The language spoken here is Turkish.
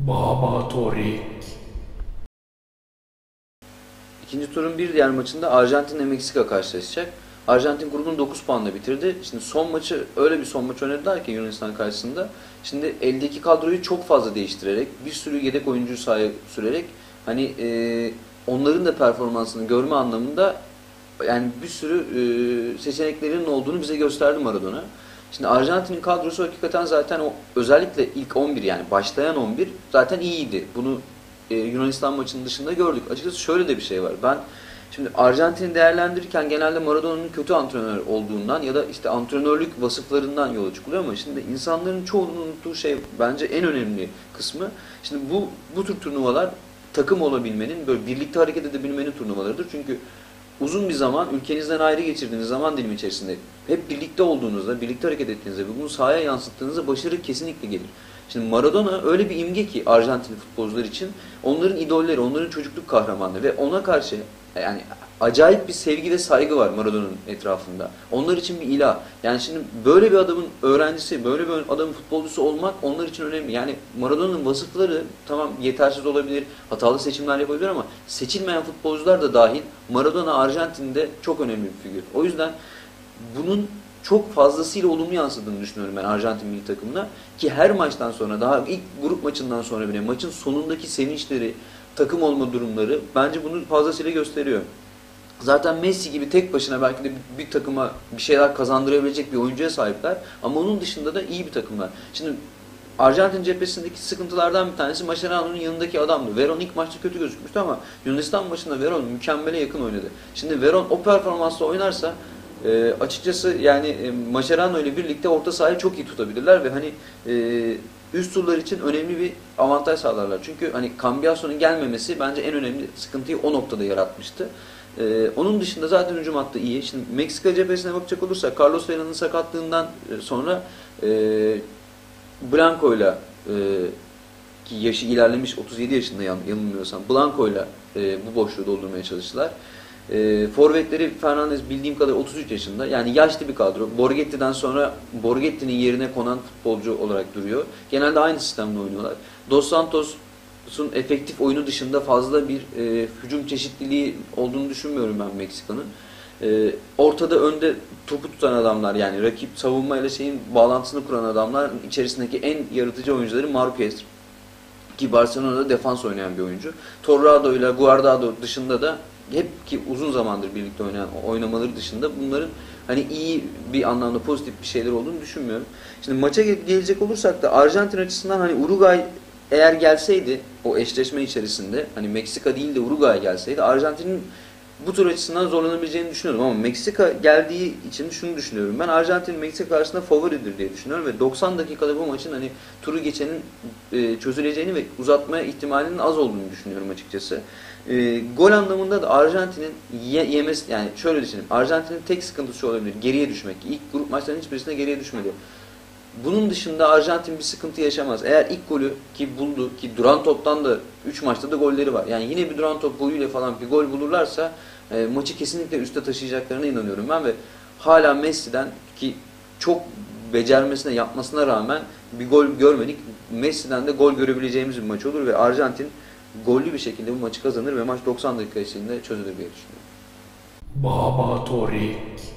Baba Torik. İkinci turun bir diğer maçında Arjantin ile Meksika karşılaşacak. Arjantin grubunu 9 puanla bitirdi. Şimdi son maçı öyle bir son maç oynadılar ki Yunanistan karşısında. Şimdi eldeki kadroyu çok fazla değiştirerek, bir sürü yedek oyuncu sahaya sürerek hani e, onların da performansını görme anlamında yani bir sürü e, seçeneklerinin olduğunu bize gösterdi Maradona. Şimdi Arjantin'in kadrosu hakikaten zaten o özellikle ilk 11 yani başlayan 11 zaten iyiydi. Bunu e, Yunanistan maçının dışında gördük. Açıkçası şöyle de bir şey var. Ben şimdi Arjantin'i değerlendirirken genelde Maradona'nın kötü antrenör olduğundan ya da işte antrenörlük vasıflarından yola çıkılıyor ama şimdi insanların çoğunun unuttuğu şey bence en önemli kısmı. Şimdi bu bu tür turnuvalar takım olabilmenin, böyle birlikte hareket edebilmenin turnuvalarıdır. Çünkü uzun bir zaman ülkenizden ayrı geçirdiğiniz zaman dilimi içerisinde hep birlikte olduğunuzda, birlikte hareket ettiğinizde ve bunu sahaya yansıttığınızda başarı kesinlikle gelir. Şimdi Maradona öyle bir imge ki Arjantin futbolcular için onların idolleri, onların çocukluk kahramanları ve ona karşı yani acayip bir sevgi ve saygı var Maradona'nın etrafında. Onlar için bir ilah. Yani şimdi böyle bir adamın öğrencisi, böyle bir adamın futbolcusu olmak onlar için önemli. Yani Maradona'nın vasıfları tamam yetersiz olabilir, hatalı seçimler yapabilir ama seçilmeyen futbolcular da dahil Maradona Arjantin'de çok önemli bir figür. O yüzden bunun çok fazlasıyla olumlu yansıdığını düşünüyorum ben Arjantin milli takımına. Ki her maçtan sonra daha ilk grup maçından sonra bile maçın sonundaki sevinçleri, takım olma durumları bence bunu fazlasıyla gösteriyor. Zaten Messi gibi tek başına belki de bir, takıma bir şeyler kazandırabilecek bir oyuncuya sahipler. Ama onun dışında da iyi bir takımlar. Şimdi Arjantin cephesindeki sıkıntılardan bir tanesi Mascherano'nun yanındaki adamdı. Veron ilk maçta kötü gözükmüştü ama Yunanistan maçında Veron mükemmele yakın oynadı. Şimdi Veron o performansla oynarsa e, açıkçası yani e, Mascherano ile birlikte orta sahayı çok iyi tutabilirler ve hani e, üst turlar için önemli bir avantaj sağlarlar. Çünkü hani Cambiaso'nun gelmemesi bence en önemli sıkıntıyı o noktada yaratmıştı. Ee, onun dışında zaten hücum hattı iyi. Şimdi Meksika cephesine bakacak olursak Carlos Veron'un sakatlığından sonra e, Blanco'yla e, ki yaşı ilerlemiş 37 yaşında yan, yanılmıyorsam Blanco'yla e, bu boşluğu doldurmaya çalıştılar. E, forvetleri Fernandez bildiğim kadar 33 yaşında. Yani yaşlı bir kadro. Borgetti'den sonra Borgetti'nin yerine konan futbolcu olarak duruyor. Genelde aynı sistemle oynuyorlar. Dos Santos'un efektif oyunu dışında fazla bir e, hücum çeşitliliği olduğunu düşünmüyorum ben Meksika'nın. E, ortada önde topu tutan adamlar yani rakip savunmayla şeyin bağlantısını kuran adamlar içerisindeki en yaratıcı oyuncuları Marquez ki Barcelona'da defans oynayan bir oyuncu. Torrado ile Guardado dışında da hep ki uzun zamandır birlikte oynayan oynamaları dışında bunların hani iyi bir anlamda pozitif bir şeyler olduğunu düşünmüyorum. Şimdi maça gelecek olursak da Arjantin açısından hani Uruguay eğer gelseydi o eşleşme içerisinde hani Meksika değil de Uruguay gelseydi Arjantin'in bu tur açısından zorlanabileceğini düşünüyorum ama Meksika geldiği için şunu düşünüyorum. Ben Arjantin Meksika karşısında favoridir diye düşünüyorum ve 90 dakikada bu maçın hani turu geçenin e, çözüleceğini ve uzatma ihtimalinin az olduğunu düşünüyorum açıkçası. E, gol anlamında da Arjantin'in ye, yemesi yani şöyle düşünelim. Arjantin'in tek sıkıntısı olabilir. Geriye düşmek. İlk grup maçlarının hiçbirisinde geriye düşmedi. Bunun dışında Arjantin bir sıkıntı yaşamaz. Eğer ilk golü ki buldu ki duran toptan da 3 maçta da golleri var. Yani yine bir duran top golüyle falan bir gol bulurlarsa e, maçı kesinlikle üste taşıyacaklarına inanıyorum ben ve hala Messi'den ki çok becermesine yapmasına rağmen bir gol görmedik. Messi'den de gol görebileceğimiz bir maç olur ve Arjantin gollü bir şekilde bu maçı kazanır ve maç 90 dakika içinde çözülür diye düşünüyorum. Baba Torik.